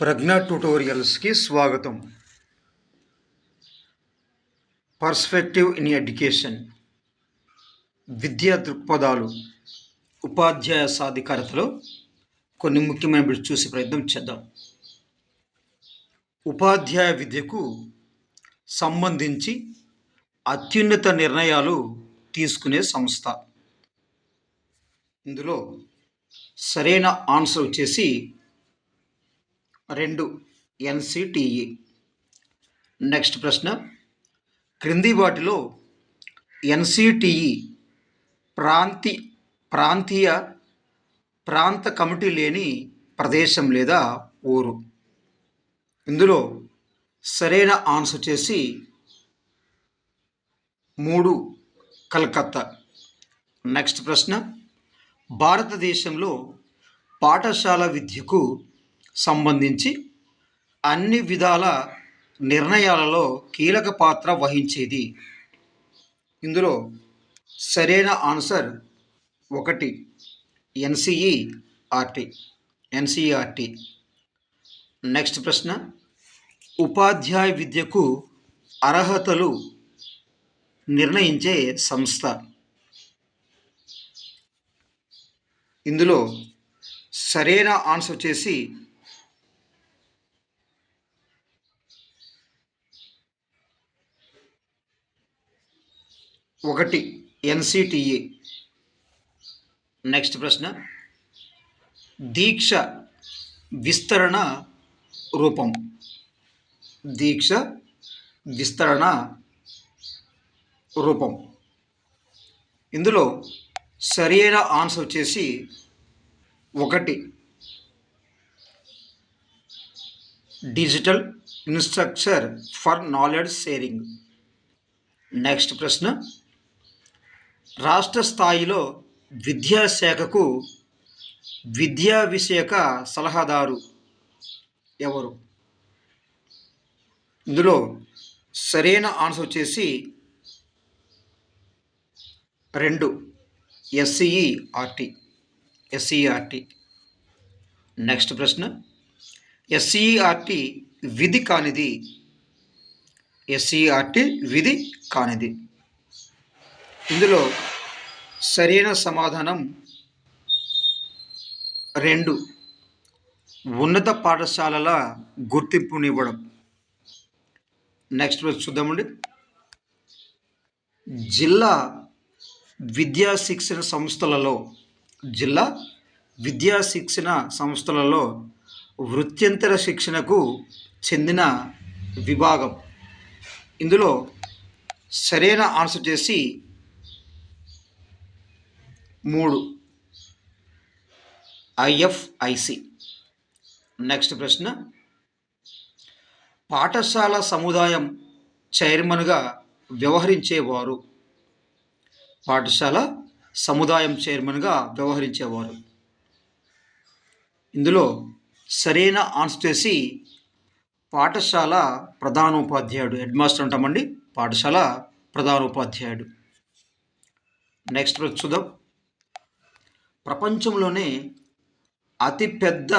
ప్రజ్ఞ ట్యూటోరియల్స్కి స్వాగతం. Perspective in education విద్యా దృక్పథాలు. ఉపాధ్యాయ సాధికారతలో కొన్ని ముఖ్యమైన బిడ్డ చూసి ప్రయత్నం చేద్దాం. ఉపాధ్యాయ విద్యకు సంబంధించి అత్యున్నత నిర్ణయాలు తీసుకునే సంస్థ. ఇందులో సరైన ఆన్సర్ వచ్చేసి రెండు ఎన్సిటిఈ నెక్స్ట్ ప్రశ్న. క్రింది వాటిలో ఎన్సిటిఈ ప్రాంతి ప్రాంతీయ ప్రాంత కమిటీ లేని ప్రదేశం లేదా ఊరు. ఇందులో సరైన ఆన్సర్ వచ్చేసి మూడు కలకత్తా. నెక్స్ట్ ప్రశ్న. భారతదేశంలో పాఠశాల విద్యకు సంబంధించి అన్ని విధాల నిర్ణయాలలో కీలక పాత్ర వహించేది. ఇందులో సరైన ఆన్సర్ ఒకటి ఎన్సిఈ ఆర్టీ ఎన్సిఈఆర్టీ నెక్స్ట్ ప్రశ్న ఉపాధ్యాయ విద్యకు అర్హతలు నిర్ణయించే సంస్థ. ఇందులో సరైన ఆన్సర్ వచ్చేసి ఒకటి ఎన్సిటిఈ నెక్స్ట్ ప్రశ్న. దీక్ష విస్తరణ రూపం. దీక్ష విస్తరణ రూపం. ఇందులో సరైన ఆన్సర్ వచ్చేసి ఒకటి. Digital infrastructure for knowledge sharing. Next ప్రశ్న. రాష్ట్ర స్థాయిలో విద్యాశాఖకు విద్యా విషయక సలహాదారు ఎవరు? ఇందులో సరైన ఆన్సర్ వచ్చేసి రెండు ఎస్సీఈఆర్టీ ఎస్సీఆర్టీ నెక్స్ట్ ప్రశ్న ఎస్సీఆర్టీ విధి కానిది ఎస్సీఆర్టీ విధి కానిది. ఇందులో సరైన సమాధానం రెండు. ఉన్నత పాఠశాలల గుర్తింపునివ్వడం. నెక్స్ట్ చూద్దామండి. జిల్లా విద్యా శిక్షణ సంస్థలలో జిల్లా విద్యా శిక్షణ సంస్థలలో వృత్యంతర శిక్షణకు చెందిన విభాగం. ఇందులో సరైన ఆన్సర్ చేసి మూడు. ఐఎఫ్ఐసి నెక్స్ట్ ప్రశ్న. పాఠశాల సముదాయం చైర్మన్గా వ్యవహరించేవారు. పాఠశాల సముదాయం చైర్మన్గా వ్యవహరించేవారు. ఇందులో సరైన ఆన్సర్ చేసి పాఠశాల ప్రధానోపాధ్యాయుడు హెడ్ మాస్టర్ అంటామండి. పాఠశాల ప్రధానోపాధ్యాయుడు. నెక్స్ట్ చూద్దాం. ప్రపంచంలోనే అతిపెద్ద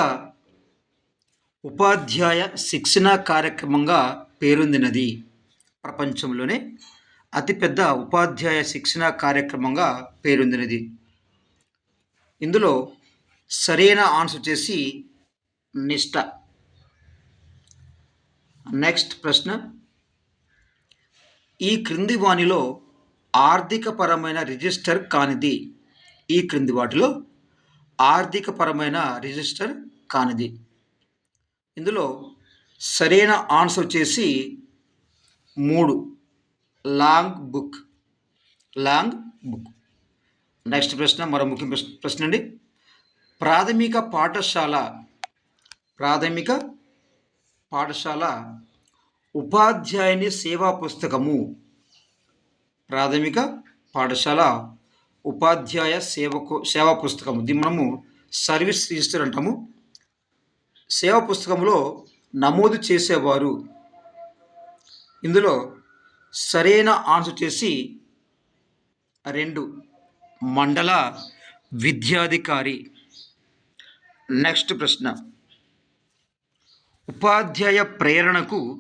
ఉపాధ్యాయ శిక్షణా కార్యక్రమంగా పేరొందినది. ప్రపంచంలోనే అతిపెద్ద ఉపాధ్యాయ శిక్షణా కార్యక్రమంగా పేరొందినది. ఇందులో సరైన ఆన్సర్ వచ్చేసి నిష్ట. నెక్స్ట్ ప్రశ్న. ఈ క్రింది వాణిలో ఆర్థికపరమైన రిజిస్టర్ కానిది. ఈ క్రింది వాటిలో ఆర్థికపరమైన రిజిస్టర్ కానిది. ఇందులో సరైన ఆన్సర్ వచ్చేసి మూడు. Long book. Long book. Next ప్రశ్న మరో ముఖ్య ప్రశ్న ప్రశ్న అండి. ప్రాథమిక పాఠశాల ప్రాథమిక పాఠశాల ఉపాధ్యాయుని సేవా పుస్తకము. ప్రాథమిక పాఠశాల ఉపాధ్యాయ సేవకు సేవా పుస్తకము. దీన్ని మనము సర్వీస్ రిజిస్టర్ అంటాము. సేవా పుస్తకంలో నమోదు చేసేవారు. ఇందులో సరైన ఆన్సర్ చేసి రెండు మండల విద్యాధికారి. నెక్స్ట్ ప్రశ్న. ఉపాధ్యాయ ప్రేరణకు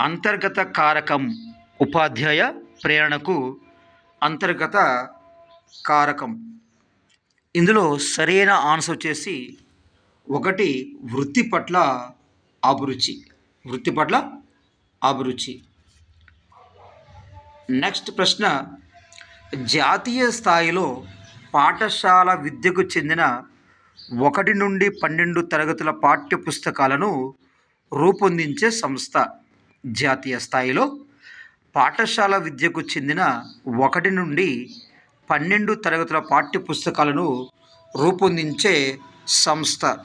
అంతర్గత కారకం. ఉపాధ్యాయ ప్రేరణకు అంతర్గత కారకం. ఇందులో సరైన ఆన్సర్ వచ్చేసి ఒకటి వృత్తి పట్ల అభిరుచి. వృత్తి పట్ల అభిరుచి. నెక్స్ట్ ప్రశ్న జాతీయ స్థాయిలో పాఠశాల విద్యకు చెందిన ఒకటి నుండి పన్నెండు తరగతుల పాఠ్య పుస్తకాలను రూపొందించే సంస్థ. జాతీయ స్థాయిలో పాఠశాల విద్యకు చెందిన ఒకటి నుండి పన్నెండు తరగతుల పాఠ్య పుస్తకాలను రూపొందించే సంస్థ.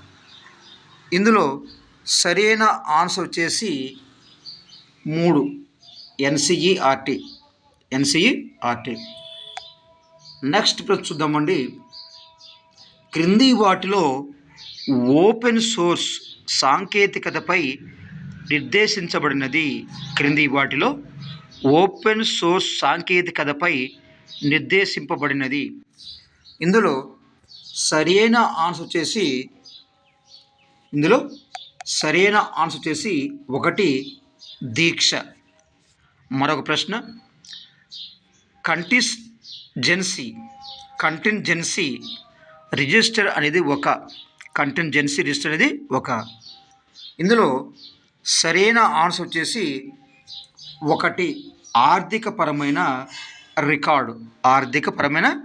ఇందులో సరైన ఆన్సర్ వచ్చేసి మూడు. ఎన్సిఈఆర్టీ ఎన్సిఈఆర్టీ నెక్స్ట్ ప్రశ్న చూద్దామండి. క్రింది వాటిలో ఓపెన్ సోర్స్ సాంకేతికతపై నిర్దేశించబడినది. క్రింది వాటిలో ఓపెన్ సోర్స్ సాంకేతికతపై నిర్దేశింపబడినది. ఇందులో సరైన ఆన్సర్ వచ్చేసి ఇందులో సరైన ఆన్సర్ వచ్చేసి ఒకటి దీక్ష. మరొక ప్రశ్న కంటిస్ జెన్సీ కంటింజెన్సీ రిజిస్టర్ అనేది ఒక కంటింజెన్సీ రిజిస్టర్ అనేది ఒక. ఇందులో సరైన ఆన్సర్ వచ్చేసి ఒకటి ఆర్థికపరమైన రికార్డు ఆర్థికపరమైన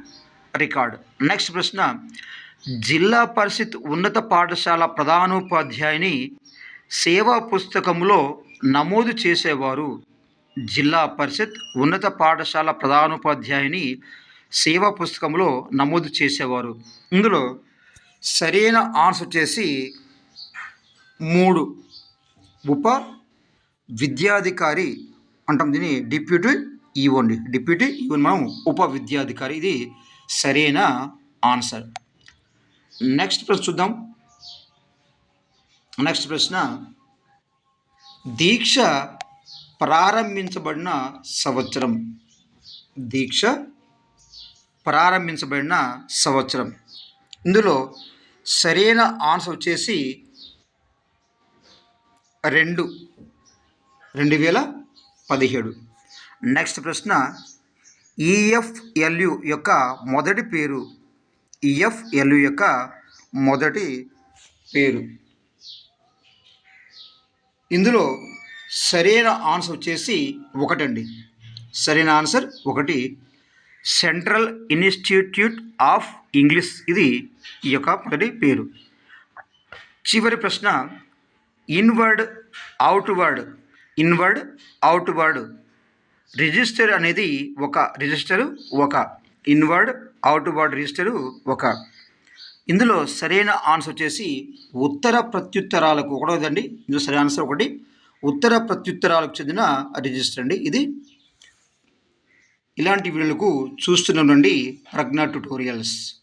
రికార్డు. నెక్స్ట్ ప్రశ్న జిల్లా పరిషత్ ఉన్నత పాఠశాల ప్రధానోపాధ్యాయుని సేవా పుస్తకంలో నమోదు చేసేవారు జిల్లా పరిషత్ ఉన్నత పాఠశాల ప్రధానోపాధ్యాయుని సేవా పుస్తకంలో నమోదు చేసేవారు. ఇందులో సరైన ఆన్సర్ వచ్చేసి మూడు. ఉప విద్యాధికారి అంటాం దీన్ని డిప్యూటీ ఈవో అండి డిప్యూటీ ఈవెన్ మనం ఉప విద్యాధికారి ఇది సరైన ఆన్సర్. నెక్స్ట్ ప్రశ్న చూద్దాం. నెక్స్ట్ ప్రశ్న దీక్ష ప్రారంభించబడిన సంవత్సరం. దీక్ష ప్రారంభించబడిన సంవత్సరం. ఇందులో సరైన ఆన్సర్ వచ్చేసి రెండు. రెండు వేల పదిహేడు. నెక్స్ట్ ప్రశ్న ఈఎఫ్ఎల్యు యొక్క మొదటి పేరు. ఈఎఫ్ఎల్యు యొక్క మొదటి పేరు. ఇందులో సరైన ఆన్సర్ వచ్చేసి ఒకటండి. సరైన ఆన్సర్ ఒకటి. Central institute of English. ఇది ఈ యొక్క మొదటి పేరు. చివరి ప్రశ్న inward outward. Inward outward. Register అనేది ఒక రిజిస్టరు ఒక ఇన్వర్డ్ అవుట్వర్డ్ రిజిస్టరు ఒక. ఇందులో సరైన ఆన్సర్ వచ్చేసి ఉత్తర ప్రత్యుత్తరాలకు ఒకటోదండి ఇందులో సరైన ఆన్సర్ ఒకటి. ఉత్తర ప్రత్యుత్తరాలకు చెందిన రిజిస్టర్ అండి ఇది. ఇలాంటి వీడియోలకు చూస్తున్నానండి ప్రజ్ఞ ట్యుటోరియల్స్.